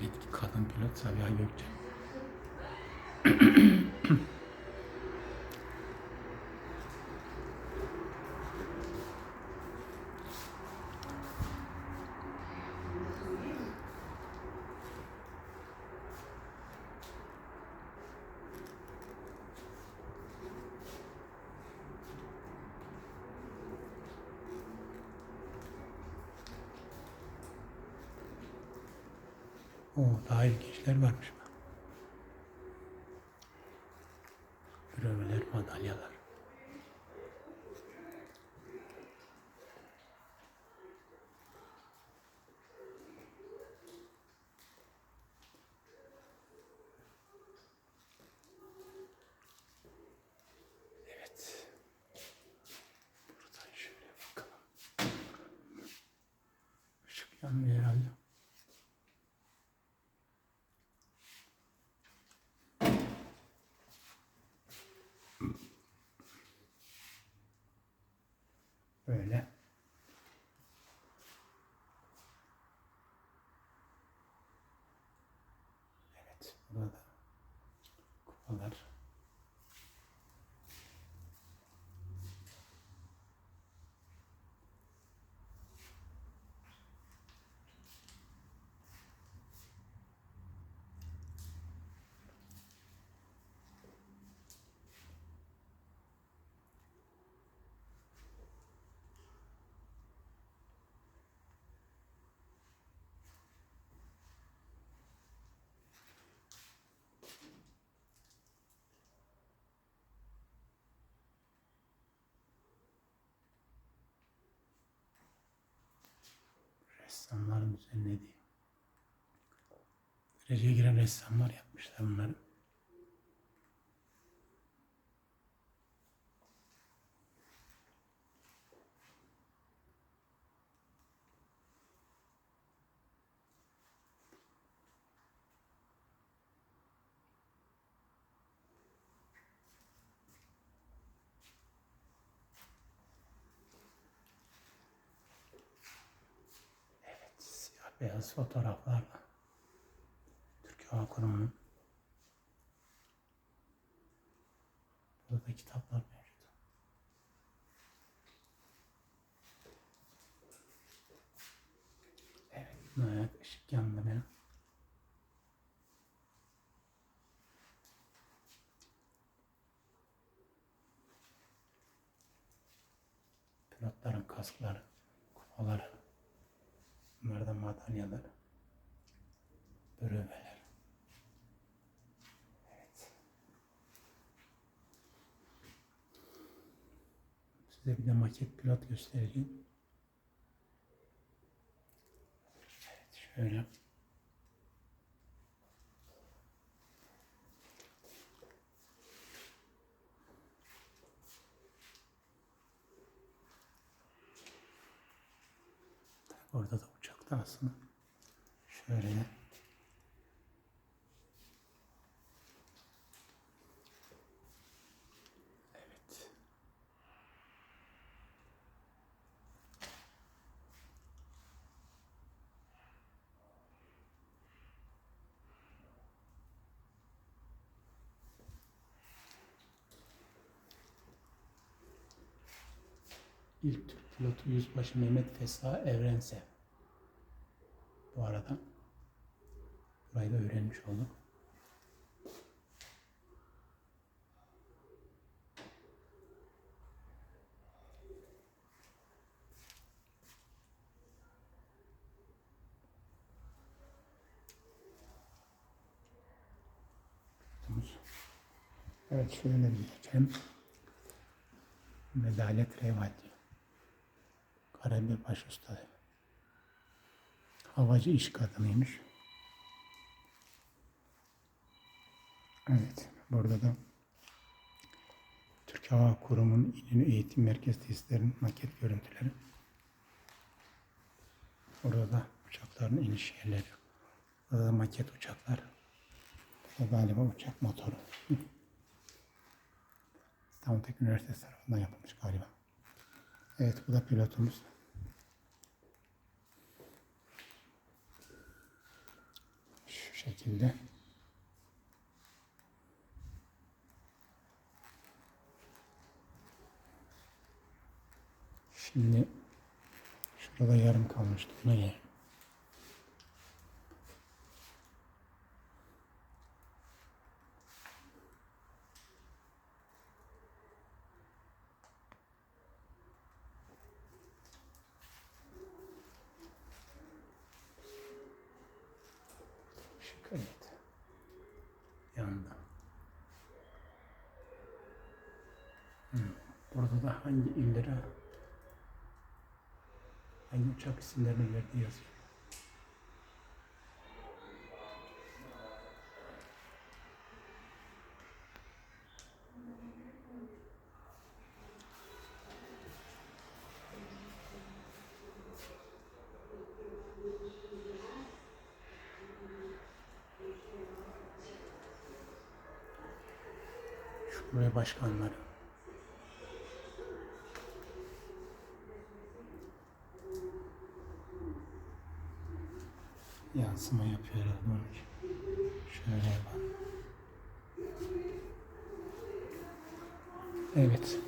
İlk kadın pilot Sabiha Gökçen. O daha ilginçler varmış. Breveler, madalyalar. Evet. Buradan şöyle bakalım. Işık yanmıyor herhalde. Böyle. Evet, burada kupalar. Ressamların düzenlediği. Dereceye giren ressamlar yapmışlar bunları. Beyaz fotoğraflarla Türk Hava Kurumu'nun burada kitaplar mevcut. Evet, evet ışık yandı benim. Pilotların kaskları, kupaları. Bunlar da madalyalar. Breveler. Evet. Size bir de maket pilot göstereceğim. Evet şöyle. Orada da aslında. Şöyle. Evet. İlk Türk pilotu Yüzbaşı Mehmet Fesra Evrensev. Bu arada burayı da öğrenmiş olduk. Evet şöyle bir geçelim. Medalet Reval diyor. Karabey baş ustası. Havacı iş kadınıymış. Evet, burada da Türk Hava Kurumu'nun İnönü Eğitim Merkez Tesislerinin maket görüntüleri. Burada da uçakların iniş yerleri. Burada da maket uçaklar. Bu galiba uçak motoru. İstanbul Teknik Üniversitesi tarafından yapılmış galiba. Evet bu da pilotumuz. Şekilde. Şimdi şurada yarım kalmıştı. Ona gel. Şık evet. Yanında. Hmm. Burada da hangi illere hangi uçak isimlerini verdiği yazıyor. Şube başkanları. Yansıma yapıyor için. Şöyle yapalım. Evet.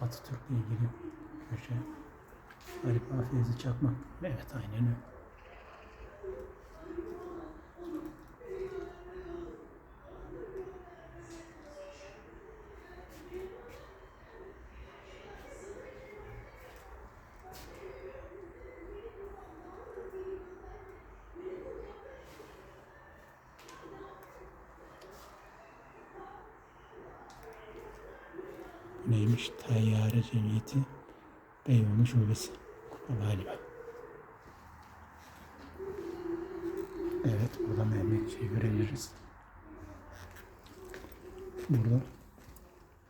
Atatürk'le ilgili köşe. Arif Afiyezi Çakmak. Evet aynen öyle. Neymiş? Tayyare Cemiyeti Beyoğlu Şubesi. Galiba. Evet, burada Mehmetçiği görebiliriz. Burada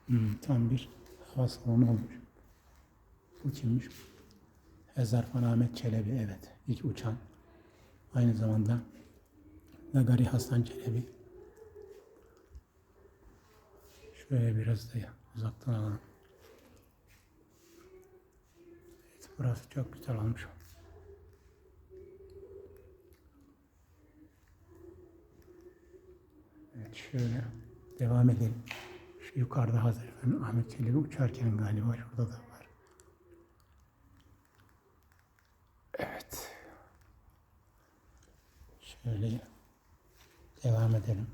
hmm, tam bir hava salonu olmuş. Bu kimmiş? Ezarfan Ahmet Çelebi, evet. İlk uçan. Aynı zamanda Nagari Hasan Çelebi. Şöyle biraz da uzaktan alalım. Evet, burası çok güzel olmuş. Evet şöyle devam edelim. Şu yukarıda Hazır Efendi Ahmet Çelebi uçarken galiba şurada da var. Evet. Şöyle devam edelim.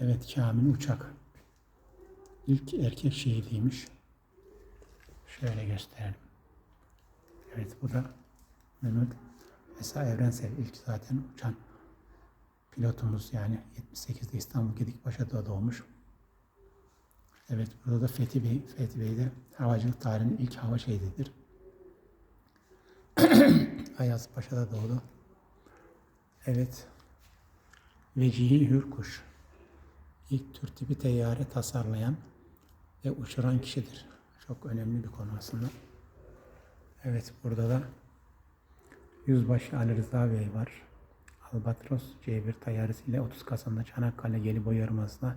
Evet Kamil Uçak. İlk erkek şehidiymiş. Şöyle gösterelim. Evet bu da Mehmet Esa Evrensel ilk zaten uçan pilotumuz yani 78'de İstanbul Gedikpaşa'da doğmuş. Evet burada da Fethi Bey. Fethi Bey de havacılık tarihinin ilk hava şehididir. Ayaz Paşa'da doğdu. Evet. Vecihi Hürkuş. İlk tür tipi teyyare tasarlayan ve uçuran kişidir. Çok önemli bir konu aslında. Evet burada da Yüzbaşı Ali Rıza Bey var. Albatros C1 tayyaresiyle 30 Kasım'da Çanakkale Gelibolu Yarımadası'nda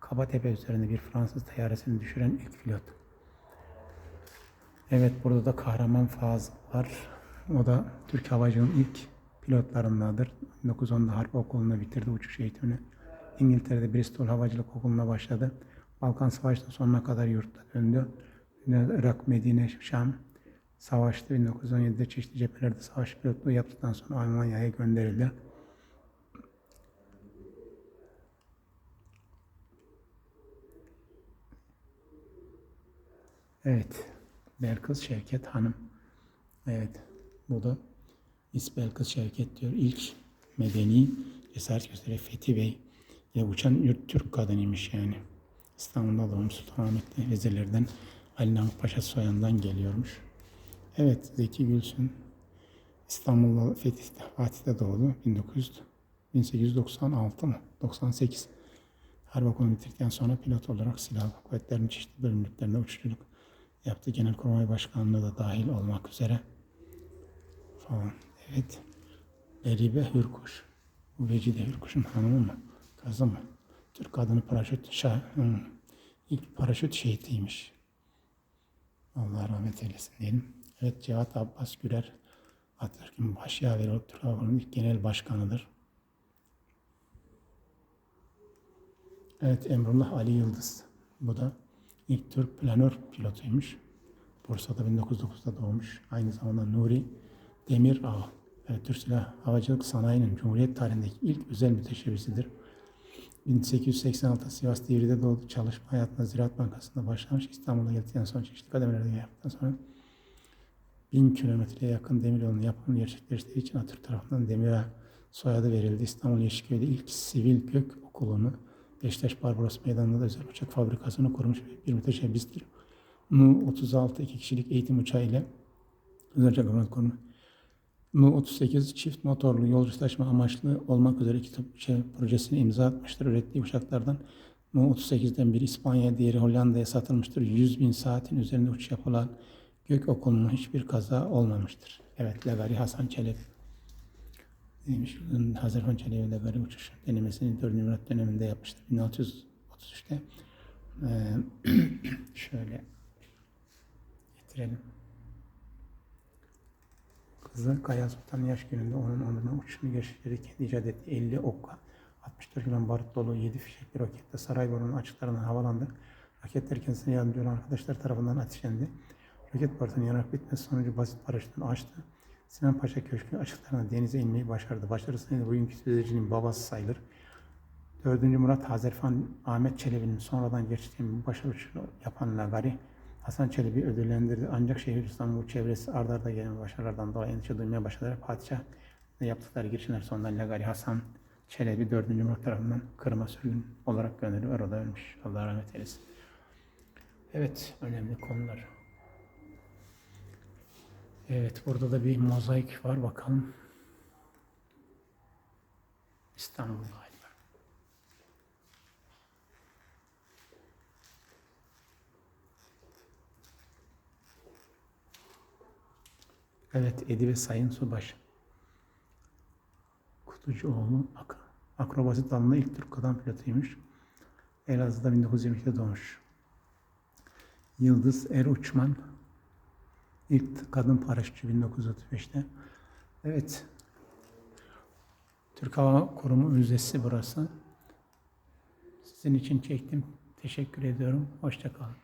Kabatepe üzerinde bir Fransız tayyaresini düşüren ilk pilot. Evet burada da Kahraman Fazıl var. O da Türk Havacılığı'nın ilk pilotlarındandır. 1910'da harp okulunu bitirdi uçuş eğitimini. İngiltere'de Bristol Havacılık Okulu'na başladı. Balkan Savaşı'nın sonuna kadar yurtta döndü. Irak, Medine, Şam savaştı. 1917'de çeşitli cephelerde savaş pilotluğu yaptıktan sonra Almanya'ya gönderildi. Evet. Belkıs Şevket Hanım. Evet. Bu da İs Belkıs Şevket diyor. İlk medeni cesaret gösteren Fethi Bey ile uçan yurt Türk kadınıymış yani. İstanbul'da doğmuş Sultanahmet'te vezirlerden Ali Namık Paşa soyandan geliyormuş. Evet Zeki Gülsün İstanbul'da Fetih'te, Fatih'te doğdu. 1900, 1896 mı? 98. Harp okulunu bitirdikten sonra pilot olarak silahlı kuvvetlerin çeşitli bölümlüklerinde uçuşculuk yaptı. Genelkurmay Başkanlığı da dahil olmak üzere falan. Evet. Beribe Hürkuş. Bu Vecide Hürkuş'un hanımı mı? Kızı mı? Türk kadını paraşüt ilk paraşüt şehitiymiş. Allah rahmet eylesin diyelim. Evet Cevat Abbas Güler Atatürk'ün başyaveri olup Türk Hava Kurumu ilk genel başkanıdır. Evet Emrullah Ali Yıldız. Bu da ilk Türk planör pilotuymuş. Bursa'da 1909'da doğmuş. Aynı zamanda Nuri Demirağ. Evet, Türk Silah Havacılık Sanayi'nin Cumhuriyet tarihindeki ilk özel müteşebbisidir. 1886'da Sivas Divri'de doğdu. Çalışma hayatına Ziraat Bankası'nda başlamış. İstanbul'a geldikten sonra çeşitli kademelerde yaptıktan sonra 1000 kilometreye yakın demiryolunun yapımını gerçekleştirdiği için Atatürk tarafından Demirağ soyadı verildi. İstanbul Yeşilköy'de ilk sivil gök okulunu Beşiktaş Barbaros Meydanı'nda da özel uçak fabrikasını kurmuş bir müteşebbistir. Nu-36 iki kişilik eğitim uçağı ile özel uçak kurmuş. Nu-38 çift motorlu yolcu taşıma amaçlı olmak üzere iki şey, projesini imza atmıştır. Ürettiği uçaklardan Nu-38'den biri İspanya'ya, diğeri Hollanda'ya satılmıştır. 100 bin saatin üzerinde uçuş yapılan gök okulunun hiçbir kaza olmamıştır. Evet, Legari Hasan Çelebi. Neymiş? Hazırhan Çelebi Legari uçuş denemesini 4. Murat döneminde yapmıştır. 1633'te. Ee, şöyle getirelim. Kızı Kaya Sultan yaş gününde onun onuruna uçuşunu gerçekleri kendi icat ettiği 50 okka 64 gram barut dolu 7 fişekli roketle Sarayburnu'nun açıklarından havalandı. Roketler kendisine yardımcı olan arkadaşlar tarafından ateşlendi. Roket barutun yanarak bitmesi sonucu basit paraşütünü açtı. Sinan Paşa Köşkü açıklarına denize inmeyi başardı. Başarısıyla bugünkü sözcünün babası sayılır. 4. Murat Hazerfan Ahmet Çelebi'nin sonradan bu başarı yapan Lagari Hasan Çelebi ödüllendirdi. Ancak şehir İstanbul çevresi ardarda arda gelen başarılardan dolayı endişe duymaya başladılar. Padişah yaptıkları girişimler sonunda Lagari Hasan Çelebi 4. Murat tarafından Kırım'a sürgün olarak gönderilip orada ölmüş. Allah rahmet eylesin. Evet, önemli konular. Evet, burada da bir mozaik var. Bakalım. İstanbul Evet, Edibe Sayın Subaşı. Kutucuoğlu ak akrobasi dalında ilk Türk kadın pilotuymuş. Elazığ'da 1922'de doğmuş. Yıldız Er Uçman ilk kadın paraşütçü 1935'te. Evet. Türk Hava Kurumu Müzesi burası. Sizin için çektim. Teşekkür ediyorum. Hoşçakalın.